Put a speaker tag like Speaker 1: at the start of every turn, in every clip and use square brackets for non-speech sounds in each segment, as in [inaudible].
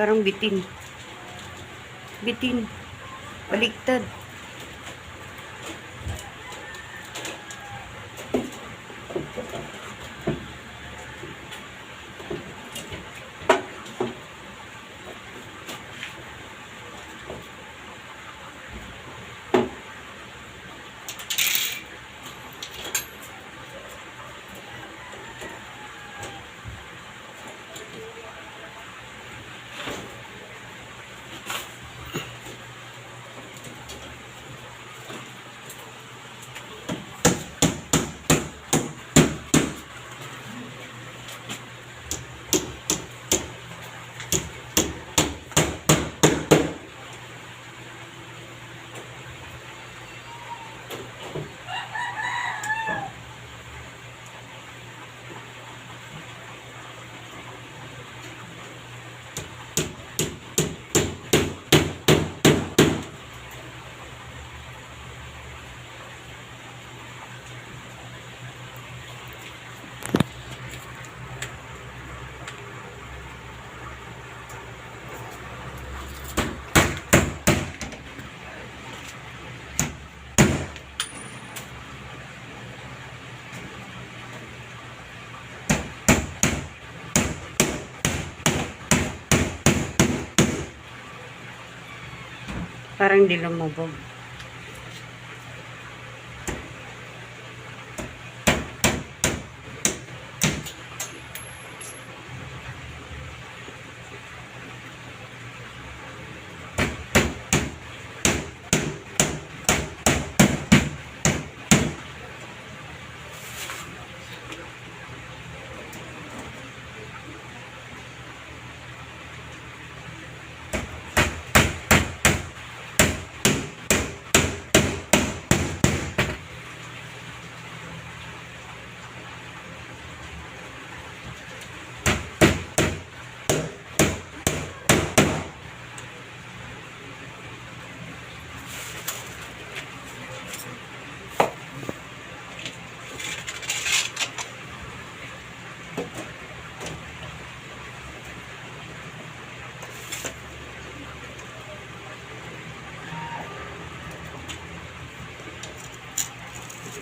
Speaker 1: Parang bitin. Bitin. Baliktad. Parang di lumubog.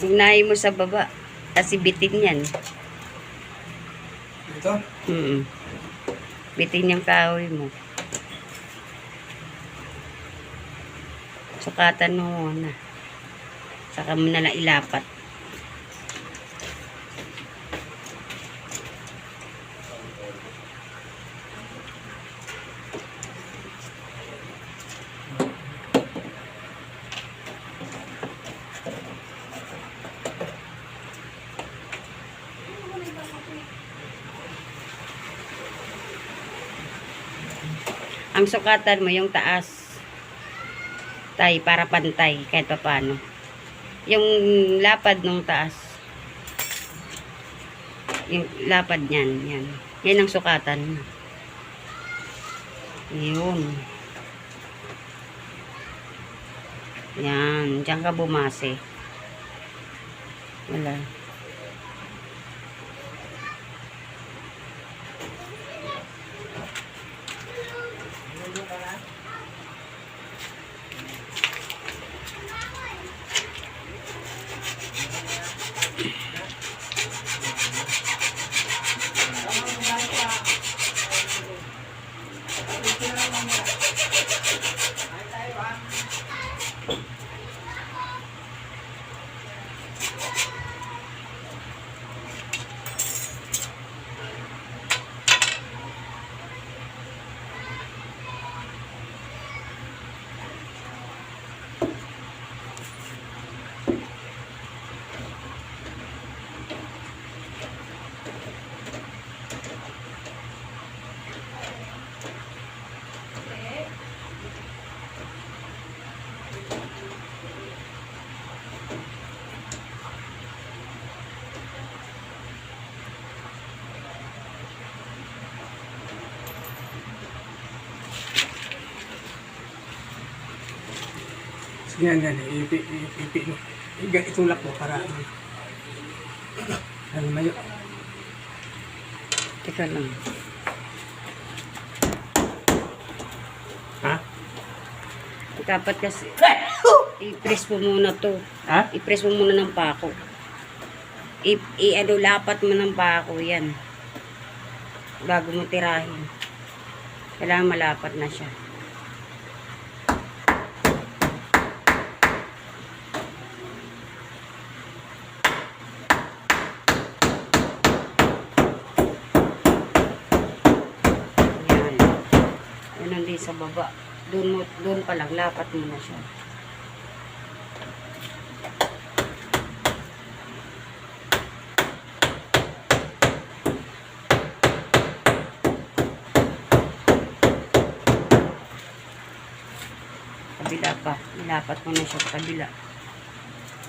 Speaker 1: Hinahin mo sa baba. Kasi bitin yan.
Speaker 2: Ito?
Speaker 1: Mm Bitin yung kahoy mo. Sukatan mo na. Saka mo na lang ilapat. Ang sukatan mo yung taas. Tay, para pantay, kahit pa paano. Yung lapad nung taas. Yung lapad niyan, yan. Yan ang sukatan. Yun. Yan, diyan ka bumase. Wala.
Speaker 2: Yan, yan. Ipi, ipi, ipi. Itulak mo para ano. Ano mayo.
Speaker 1: Teka lang.
Speaker 2: Ha?
Speaker 1: Dapat kasi, i-press mo muna to.
Speaker 2: Ha?
Speaker 1: I-press mo muna ng pako. I, i ano, lapat mo ng pako yan. Bago mo tirahin. Kailangan malapat na siya. Yan. Yan ang di sa baba. Doon mo, doon pa lang, lapat mo na siya. Kabila pa. Ilapat mo na siya sa kabila.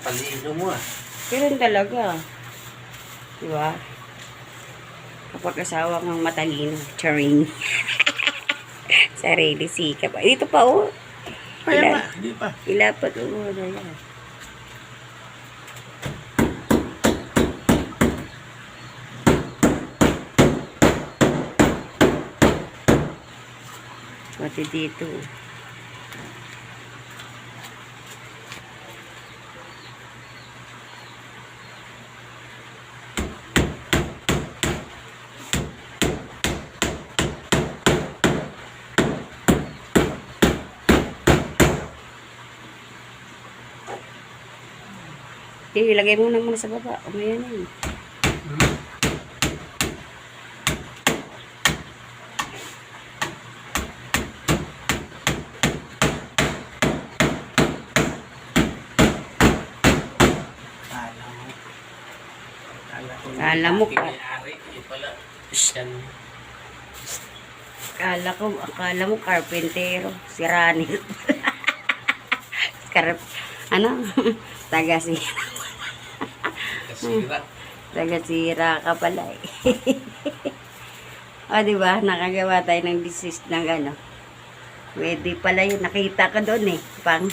Speaker 3: Palino mo ah.
Speaker 1: Ganun talaga. Di ba? Kapag asawa ng matalino. Charing. Sarili sikap. Dito pa oh.
Speaker 2: Kaya nga, hindi pa.
Speaker 1: Ilapat mo na yan. Pati dito. Eh, ilagay mo na muna sa baba. Umaya na yun.
Speaker 2: Kala mo. Kala ko.
Speaker 1: Akala mo carpentero. Si Rani. [laughs] Karp, ano? [laughs] Taga si,
Speaker 3: Kasira.
Speaker 1: taga [laughs] sira ka pala eh. [laughs] o, di ba? Nakagawa tayo ng disease ng ano. Pwede pala yun. Nakita ko doon eh. Pang,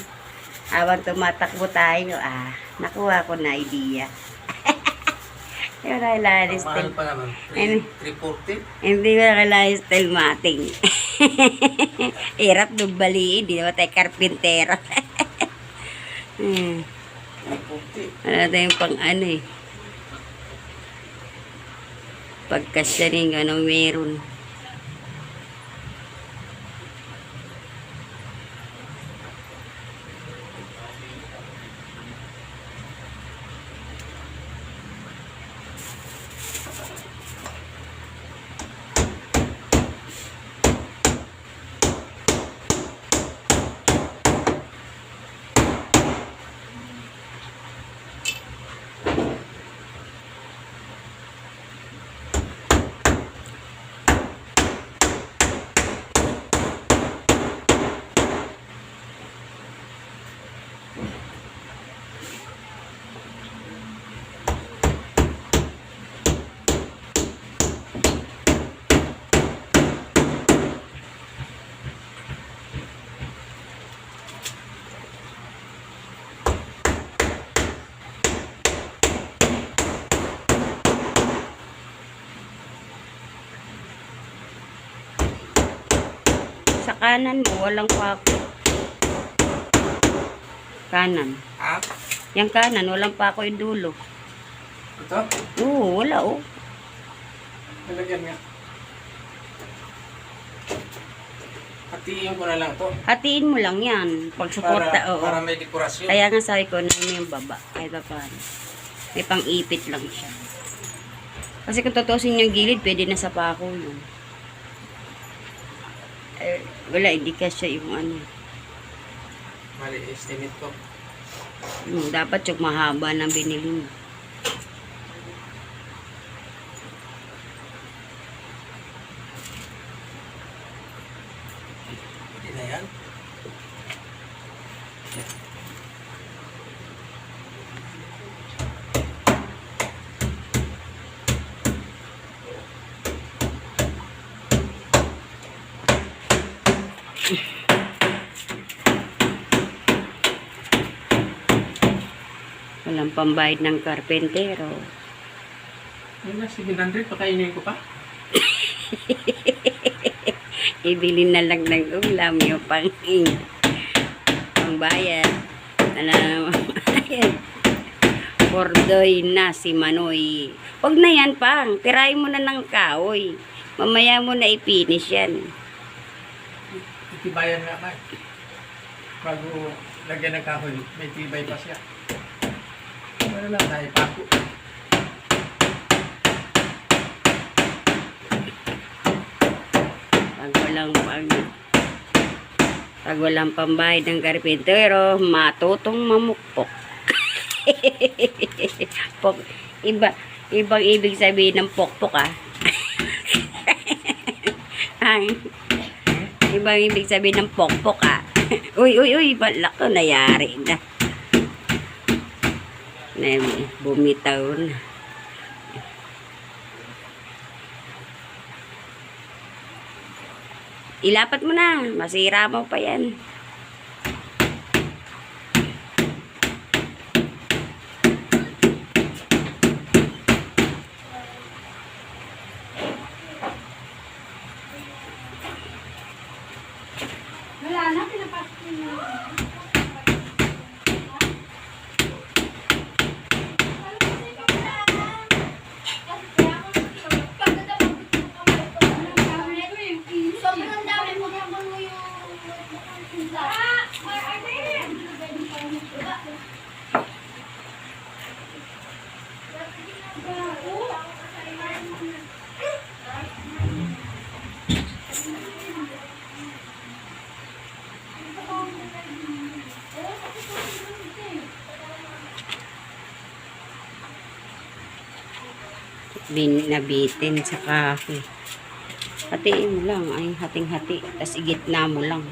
Speaker 1: habang tumatakbo tayo, ah, nakuha ko na idea. [laughs] Yun na kailangan
Speaker 3: Ang mahal pa naman.
Speaker 1: Ano?
Speaker 3: 340.
Speaker 1: Hindi na kailangan style mating. Hirap nung baliin. Di naman tayo karpintero. hmm.
Speaker 3: 340.
Speaker 1: Ano tayong pang ano eh. Pagkasyaring anong meron. Sa kanan mo, walang pako. Kanan.
Speaker 2: Ha?
Speaker 1: Yung kanan, walang pako yung dulo.
Speaker 2: Ito?
Speaker 1: Oo, wala oh.
Speaker 2: Nalagyan nga. Hatiin ko na lang to.
Speaker 1: Hatiin mo lang yan. Pag suporta,
Speaker 2: Para,
Speaker 1: oo.
Speaker 2: para may dekorasyon.
Speaker 1: Kaya nga sabi ko, na yung baba. Kahit pa paano. May pang-ipit lang siya. Kasi kung tutusin yung gilid, pwede na sa pako yun. Eh, wala, hindi kasi yung ano.
Speaker 2: Mali, estimate ko.
Speaker 1: Yung, dapat yung mahaba na binili mo. Walang pambayad ng karpentero.
Speaker 2: Na, 700, pakainin ko pa. [laughs]
Speaker 1: Ibili na lang ng ulam yung pang pangbayad. Ano ayan. Bordoy na si Manoy. Huwag na yan pang. Tirahin mo na ng kahoy. Mamaya mo na ipinish yan.
Speaker 2: Itibayan nga ba? Bago lagyan ng kahoy, may tibay pa siya. Ano lang tayo, pako.
Speaker 1: Pag walang pag pag walang pambayad ng karpintero, matutong mamukpok. [laughs] Pok, iba, ibang ibig sabihin ng pokpok ah. [laughs] Ang, ibang ibig sabihin ng pokpok ah. [laughs] uy, uy, uy, balak ko, nayari na. Na bumitaw na. Ilapat mo na. Masira mo pa yan. Bin, nabitin sa kahoy. Hatiin mo lang. Ay, hating-hati. Tapos igitna mo lang.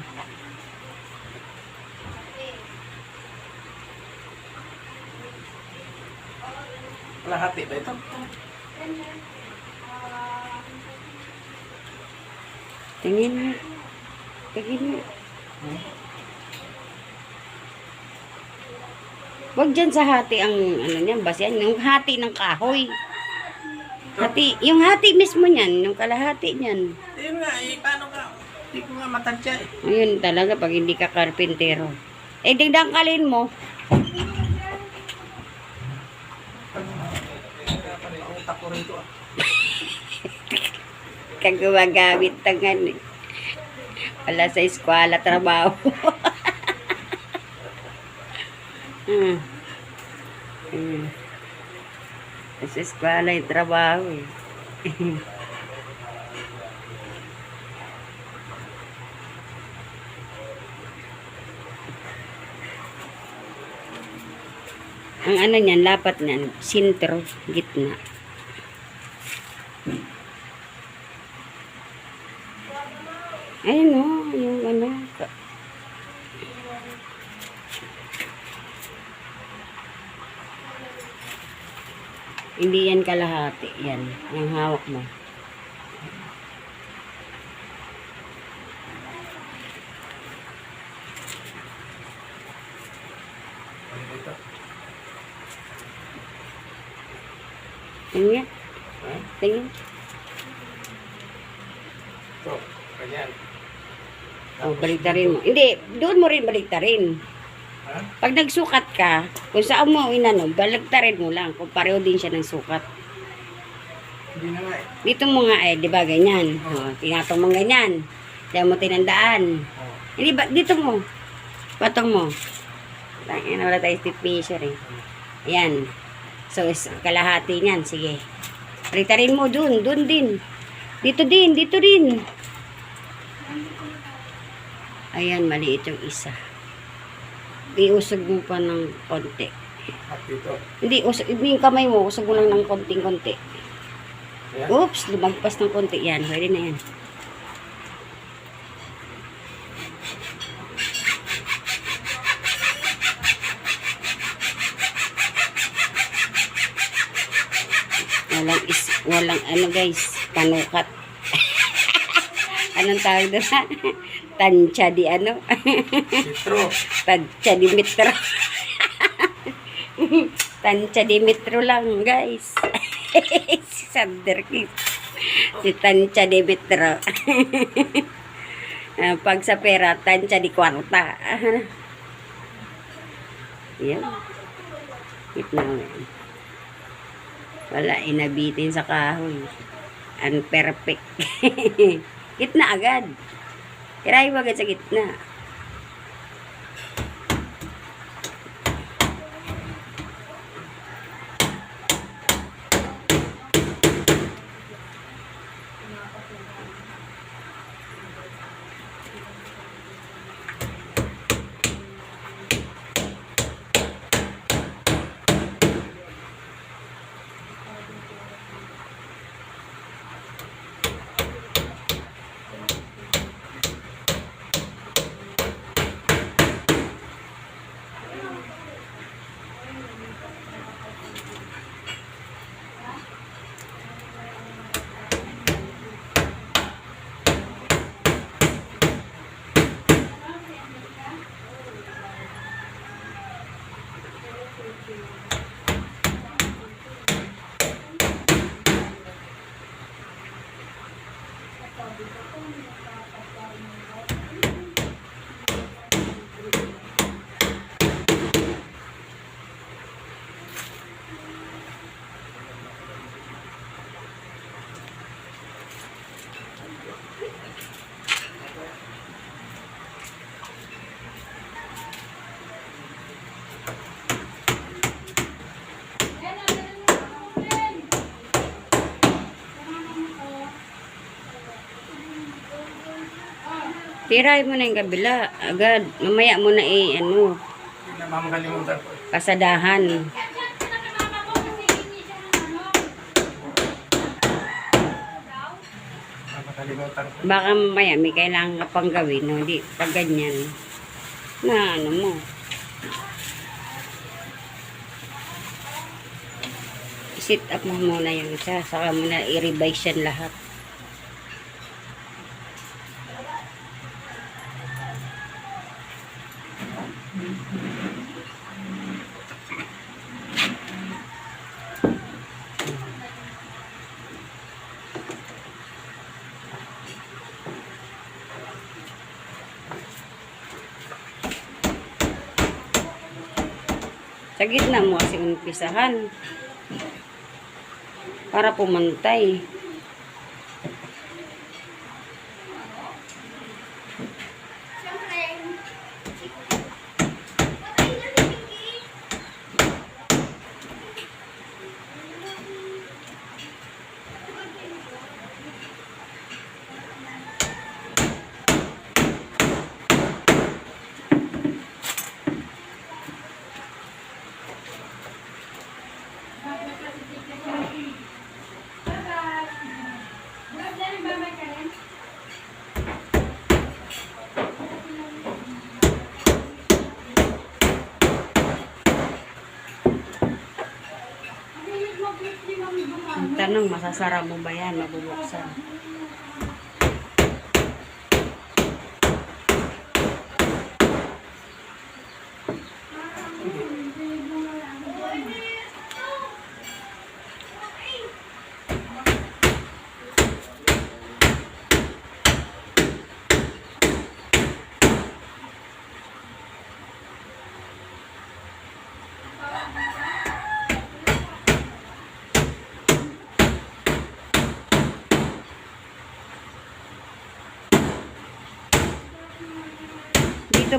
Speaker 2: Lahati ba ito?
Speaker 1: Tingin mo. Tingin mo. Huwag dyan sa hati ang ano niyan, basyan. Yung hati ng kahoy. Hati, yung hati mismo niyan, yung kalahati niyan.
Speaker 2: Yun nga, eh, paano ka? Hindi ko nga matansya eh.
Speaker 1: Ayun talaga pag hindi ka karpintero. Eh, dingdangkalin mo.
Speaker 2: Utak ko rito ah. [laughs]
Speaker 1: Ano. eh. Wala sa eskwela, trabaho. [laughs] hmm. Hmm. Sa eskwela yung trabaho eh. [laughs] Ang ano niyan, lapat niyan, sintro, gitna. Ayun o, yung ano. ka- Hindi yan kalahati. Yan. Yung hawak mo. Tingnan.
Speaker 2: Ha?
Speaker 1: Tingnan.
Speaker 2: Ito, ganyan.
Speaker 1: O, baliktarin mo. Hindi, doon mo rin baliktarin. Pag nagsukat ka, kung saan mo inano, baliktarin mo lang. Kung pareho din siya ng sukat.
Speaker 2: Eh.
Speaker 1: Dito mo nga eh, di ba, ganyan. O, tinatong mo ganyan. Diyan mo tinandaan.
Speaker 2: Oh.
Speaker 1: Hindi ba, dito mo. Patong mo. Tangin wala tayo stiff measure eh. Ayan. So, is, kalahati niyan. Sige. Baliktarin mo dun, dun din. Dito din, dito din. Ayan, maliit yung isa. Iusog mo pa ng konti. Hindi, usog, yung kamay mo, usog mo lang ng konting-konti. Oops, lumagpas ng konti. Yan, pwede na yan. Walang is, walang ano guys, panukat. [laughs] Anong tawag doon? [laughs] Tansya di ano? [laughs]
Speaker 2: Sitro.
Speaker 1: Tansya di metro. [laughs] Tansya Dimitro lang, guys. [laughs] si Sander. Si Tansya Dimitro. [laughs] Ah, Pag sa pera, tansya di kwarta. Yan. Mo yan. Wala, inabitin sa kahoy. Unperfect. gitna agad. Tirahin mo agad sa gitna. Tirahin mo na yung kabila. Agad. Mamaya mo na eh, ano,
Speaker 2: ko.
Speaker 1: Baka mamaya may kailangan ka pang gawin, no? Hindi, pag ganyan. Na ano mo. Sit up mo muna yung isa, saka mo na i-revise yan lahat. Sa gitna mo kasi umpisahan. Para pumantay. Ang tanong, masasara mo ba yan? Mabubuksan.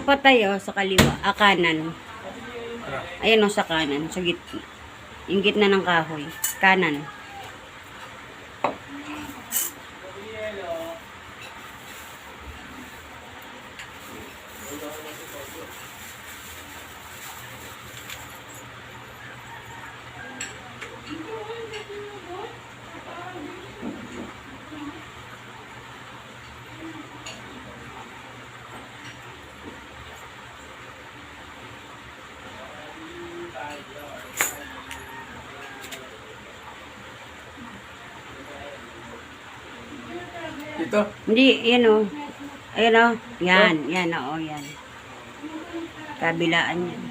Speaker 1: Pa tayo sa kaliwa, ah, kanan. Ayan o, sa kanan, sa gitna. Yung gitna ng kahoy. Kanan.
Speaker 2: Dito.
Speaker 1: Hindi, yan o. Ayan o. Yan, yan o, yan. Kabilaan yan.